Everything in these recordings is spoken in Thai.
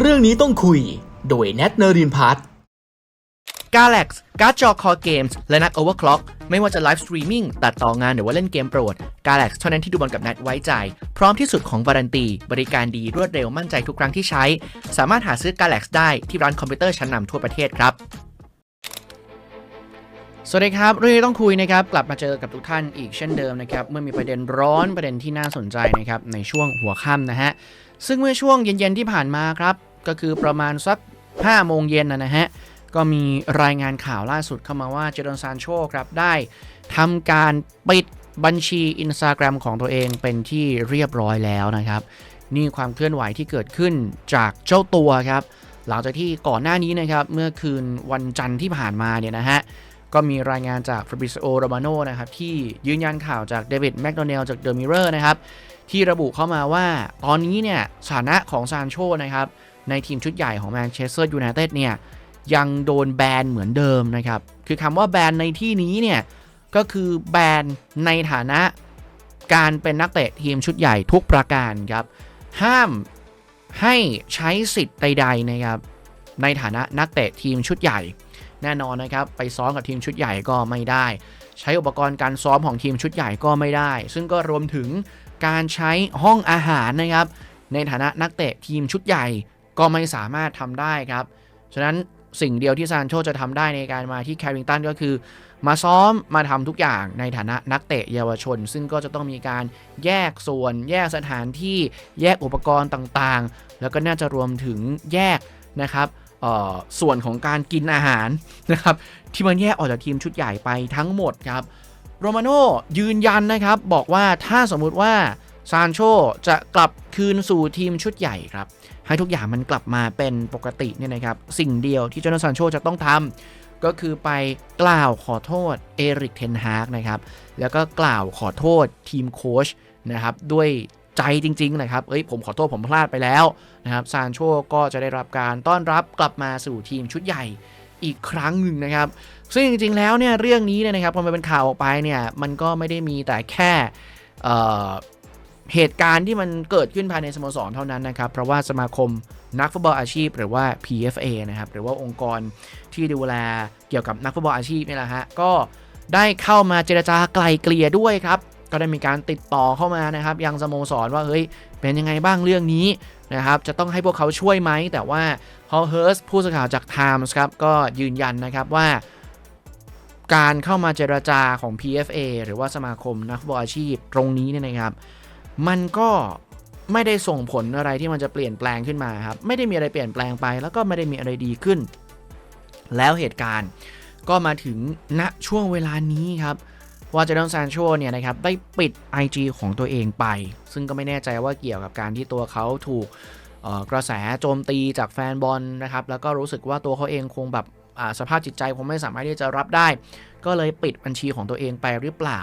เรื่องนี้ต้องคุย โดยแนทเนรินพัฒน์ Galax การ์ดจอคอเกมส์และนัก Overclock ไม่ว่าจะไลฟ์สตรีมมิ่งตัดต่องานหรือว่าเล่นเกมโปรด Galax เท่านั้นที่ดูบอลกับแนัดไว้ใจ พร้อมที่สุดของวารันตี บริการดีรวดเร็วมั่นใจทุกครั้งที่ใช้ สามารถหาซื้อ Galax ได้ที่ร้านคอมพิวเตอร์ชั้นนำทั่วประเทศครับสวัสดีครับเรื่องนี้ต้องคุยนะครับ กลับมาเจอกับทุกท่านอีกเช่นเดิมนะครับ เมื่อมีประเด็นร้อนประเด็นที่น่าสนใจนะครับในช่วงหัวค่ำนะฮะ ซึ่งเมื่อช่วงเย็นๆที่ผ่านมาครับ ก็คือประมาณสัก5โมงเย็นนะนะฮะ ก็มีรายงานข่าวล่าสุดเข้ามาว่าเจดอนซานโชครับได้ทำการปิดบัญชี Instagram ของตัวเองเป็นที่เรียบร้อยแล้วนะครับ นี่ความเคลื่อนไหวที่เกิดขึ้นจากเจ้าตัวครับ หลังจากที่ก่อนหน้านี้นะครับ เมื่อคืนวันจันทร์ที่ผ่านมาเนี่ยนะฮะ ก็มีรายงานจากฟ a บ r i ซิโอโรมาโนนะครับ ที่ยืนยันข่าวจากเดวิดแม d โดเนลจากเดอะมิเรอร์นะครับ ที่ระบุเข้ามาว่าตอนนี้เนี่ยสถานะของซานโชนะครับ ในทีมชุดใหญ่ของแมนเชสเตอร์ยูไนเต็ดเนี่ยยังโดนแบนเหมือนเดิมนะครับ คือคำว่าแบนในที่นี้เนี่ยก็คือแบนในฐานะการเป็นนักเตะทีมชุดใหญ่ทุกประการครับ ห้ามให้ใช้สิทธิ์ใดๆนะครับในฐานะนักเตะทีมชุดใหญ่ แน่นอนนะครับไปซ้อมกับทีมชุดใหญ่ก็ไม่ได้ ใช้อุปกรณ์การซ้อมของทีมชุดใหญ่ก็ไม่ได้ ซึ่งก็รวมถึงการใช้ห้องอาหารนะครับในฐานะนักเตะทีมชุดใหญ่ ก็ไม่สามารถทำได้ครับ ฉะนั้นสิ่งเดียวที่ซานโชจะทำได้ในการมาที่แคริงตันก็คือ มาซ้อมมาทำทุกอย่างในฐานะนักเตะเยาวชน ซึ่งก็จะต้องมีการแยกส่วน แยกสถานที่แยกอุปกรณ์ต่างๆ แล้วก็น่าจะรวมถึงแยกนะครับส่วนของการกินอาหารนะครับที่มันแยกออกจากทีมชุดใหญ่ไปทั้งหมดครับโรมาโน่ยืนยันนะครับบอกว่าถ้าสมมุติว่าซานโชจะกลับคืนสู่ทีมชุดใหญ่ครับ ให้ทุกอย่างมันกลับมาเป็นปกติเนี่ยนะครับ สิ่งเดียวที่เจอร์ซานโชจะต้องทำก็คือไปกล่าวขอโทษเอริกเทนฮากนะครับ แล้วก็กล่าวขอโทษทีมโค้ชนะครับด้วยใจจริงๆนะครับ เอ้ยผมขอโทษผมพลาดไปแล้วนะครับ ซานโชก็จะได้รับการต้อนรับกลับมาสู่ทีมชุดใหญ่อีกครั้งหนึ่งนะครับ ซึ่งจริงๆแล้วเนี่ยเรื่องนี้เนี่ยนะครับพอมันเป็นข่าวออกไปเนี่ยมันก็ไม่ได้มีแต่แค่ เหตุการณ์ที่มันเกิดขึ้นภายในสโมสรเท่านั้นนะครับ เพราะว่าสมาคมนักฟุตบอลอาชีพ หรือว่า PFA นะครับ หรือว่าองค์กรที่ดูแลเกี่ยวกับนักฟุตบอลอาชีพนี่แหละฮะ ก็ได้เข้ามาเจรจาไกลเกลี่ยด้วยครับ ก็ได้มีการติดต่อเข้ามานะครับ ยังสโมสรว่าเฮ้ยเป็นยังไงบ้างเรื่องนี้นะครับ จะต้องให้พวกเขาช่วยไหม แต่ว่าพอเฮิร์สผู้สื่อข่าวจาก Times ครับก็ยืนยันนะครับว่าการเข้ามาเจราจาของ PFA หรือว่าสมาคมนักฟุตบอลอาชีพตรงนี้เนี่ยนะครับ มันก็ไม่ได้ส่งผลอะไรที่มันจะเปลี่ยนแปลงขึ้นมาครับไม่ได้มีอะไรเปลี่ยนแปลงไปแล้วก็ไม่ได้มีอะไรดีขึ้น แล้วเหตุการณ์ก็มาถึงณช่วงเวลานี้ครับว่าเจดอนซานโชเนี่ยนะครับได้ปิด IG ของตัวเองไป ซึ่งก็ไม่แน่ใจว่าเกี่ยวกับการที่ตัวเขาถูกกระแสโจมตีจากแฟนบอลนะครับแล้วก็รู้สึกว่าตัวเขาเองคงแบบสภาพจิตใจคงไม่สามารถที่จะรับได้ ก็เลยปิดบัญชีของตัวเองไปหรือเปล่า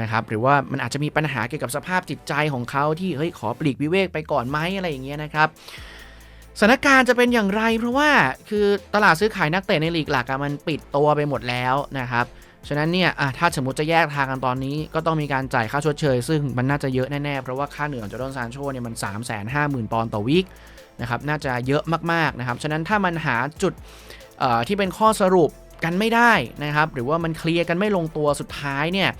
นะครับหรือว่ามันอาจจะมีปัญหาเกี่ยวกับสภาพจิตใจของเขาที่เฮ้ยขอปลีกวิเวกไปก่อนไหมอะไรอย่างเงี้ยนะครับสถานการณ์จะเป็นอย่างไร เพราะว่าคือตลาดซื้อขายนักเตะในลีกหลักมันปิดตัวไปหมดแล้วนะครับฉะนั้นเนี่ยถ้าสมมติจะแยกทางกันตอนนี้ก็ต้องมีการจ่ายค่าชดเชย ซึ่งมันน่าจะเยอะแน่ๆ เพราะว่าค่าเหนื่อยของจอร์แดนซานโชเนี่ยมัน 3 5 0 0 0 0 ปอนด์ต่อวีคนะครับน่าจะเยอะมากๆนะครับฉะนั้นถ้ามันหาจุดที่เป็นข้อสรุปกันไม่ได้นะครับหรือว่ามันเคลียร์กันไม่ลงตัวสุดท้ายเนี่ย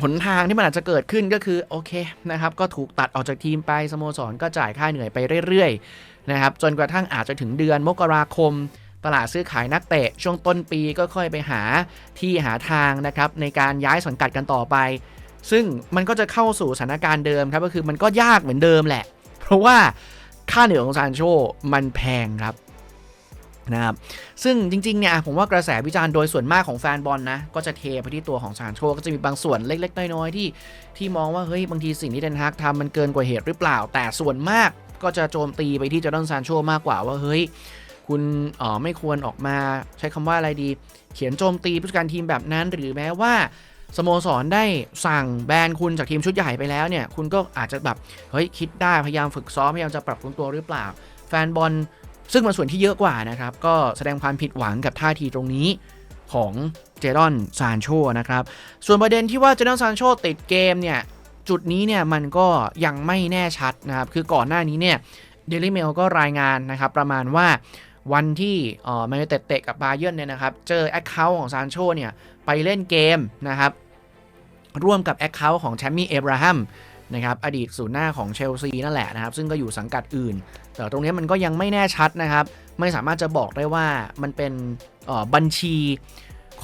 ผลทางที่มันอาจจะเกิดขึ้นก็คือโอเคนะครับก็ถูกตัดออกจากทีมไปสโมสรก็จ่ายค่าเหนื่อยไปเรื่อยๆนะครับจนกระทั่งอาจจะถึงเดือนมกราคม ตลาดซื้อขายนักเตะ ช่วงต้นปีก็ค่อยไปหาที่หาทางนะครับในการย้ายสังกัดกันต่อไป ซึ่งมันก็จะเข้าสู่สถานการณ์เดิมครับก็คือมันก็ยากเหมือนเดิมแหละ เพราะว่าค่าเหนื่อยของซานโชมันแพงครับ นะครับ ซึ่งจริงๆเนี่ยผมว่ากระแสวิจารณ์โดยส่วนมากของแฟนบอลนะ ก็จะเทไปที่ตัวของซานโชก็จะมีบางส่วนเล็ก ๆ น้อยๆที่ที่มองว่าเฮ้ยบางทีสิ่งที่เดนฮากทำมันเกินกว่าเหตุหรือเปล่า แต่ส่วนมากก็จะโจมตีไปที่จอร์แดนซานโชมากกว่าว่าเฮ้ยคุณออไม่ควรออกมาใช้คำว่าอะไรดี เขียนโจมตีผู้จัดการทีมแบบนั้น หรือแม้ว่าสโมสรได้สั่งแบนคุณจากทีมชุดใหญ่ไปแล้วเนี่ย คุณก็อาจจะแบบ เฮ้ย คิดได้พยายามฝึกซ้อม พยายามจะปรับปรุงตัวหรือเปล่า แฟนบอล ซึ่งมันส่วนที่เยอะกว่านะครับ ก็แสดงความผิดหวังกับท่าทีตรงนี้ของเจดอนซานโชนะครับ ส่วนประเด็นที่ว่าเจดอนซานโชติดเกมเนี่ย จุดนี้เนี่ยมันก็ยังไม่แน่ชัดนะครับ คือก่อนหน้านี้เนี่ย Daily Mail ก็รายงานนะครับ ประมาณว่าวันที่เอ่อแมนยูเต็ดเตะกับบาเยิร์นเนี่ยนะครับ เจอ Account ของซานโชเนี่ย ไปเล่นเกมนะครับ ร่วมกับ Account ของแชมมี่เอ b ราฮัม นะครับอดีตศูนย์หน้าของเชลซีนั่นแหละนะครับซึ่งก็อยู่สังกัดอื่น แต่ตรงนี้มันก็ยังไม่แน่ชัดนะครับ ไม่สามารถจะบอกได้ว่ามันเป็นบัญชี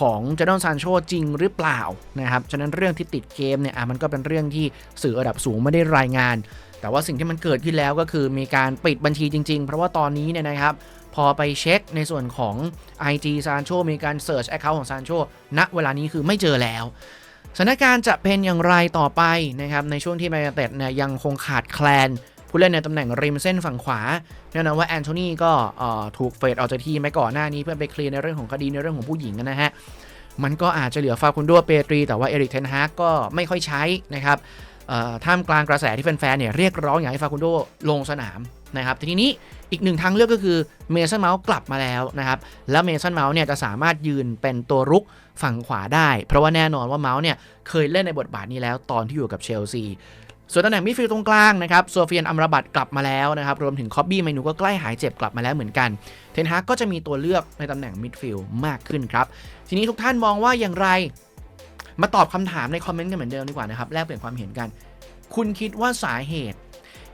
ของเจดอนซานโชจริงหรือเปล่านะครับฉะนั้นเรื่องที่ติดเกมเนี่ยอะมันก็เป็นเรื่องที่สื่อระดับสูงไม่ได้รายงาน แต่ว่าสิ่งที่มันเกิดขึ้นแล้วก็คือมีการปิดบัญชีจริง ๆ เพราะว่าตอนนี้เนี่ยนะครับพอไปเช็คในส่วนของ IG ซานโชมีการ Search Account ของซานโชณเวลานี้คือไม่เจอแล้ว สถานการณ์จะเป็นอย่างไรต่อไปนะครับในช่วงที่แมนยูเต็ดเนี่ยยังคงขาดแคลนผู้เล่นในตำแหน่งริมเส้นฝั่งขวาแน่นอนว่าแอนโทนีก็เอ่อถูกเฟดออกจากทีมไปก่อนหน้านี้เพื่อไปเคลียร์ในเรื่องของคดีในเรื่องของผู้หญิงนะฮะมันก็อาจจะเหลือฟาคุนโดเปตรี แต่ว่าเอริกเทนฮากก็ไม่ค่อยใช้นะครับเอ่อท่ามกลางกระแสที่แฟนๆเนี่ยเรียกร้องอยากให้ฟาคุนโดลงสนามนะครับทีนี้อีกหนึ่งทางเลือกก็คือเมสันเมาส์กลับมาแล้วนะครับแล้วเมสันเมาส์เนี่ยจะสามารถยืนเป็นตัวรุก ฝั่งขวาได้ เพราะว่าแน่นอนว่าเมาส์เนี่ยเคยเล่นในบทบาทนี้แล้วตอนที่อยู่กับเชลซีส่วนตำแหน่งมิดฟิลด์ตรงกลางนะครับโซเฟียนอัมราบัตกลับมาแล้วนะครับ รวมถึงคอบบี้เมนูก็ใกล้หายเจ็บกลับมาแล้วเหมือนกัน เทนฮากก็จะมีตัวเลือกในตำแหน่งมิดฟิลด์มากขึ้นครับ ทีนี้ทุกท่านมองว่าอย่างไร มาตอบคำถามในคอมเมนต์กันเหมือนเดิมดีกว่านะครับ แลกเปลี่ยนความเห็นกัน คุณคิดว่าสาเหตุ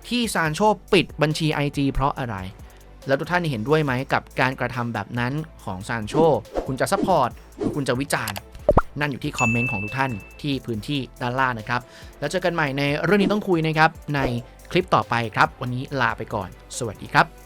ที่ซานโชปิดบัญชี IG เพราะอะไร แล้วทุกท่านเห็นด้วยไหมกับการกระทำแบบนั้นของซานโชคุณจะซัพพอร์ตหรือคุณจะวิจารณ์ นั่นอยู่ที่คอมเมนต์ของทุกท่านที่พื้นที่ด้านล่างนะครับ แล้วเจอกันใหม่ในเรื่องนี้ต้องคุยนะครับในคลิปต่อไปครับ วันนี้ลาไปก่อน สวัสดีครับ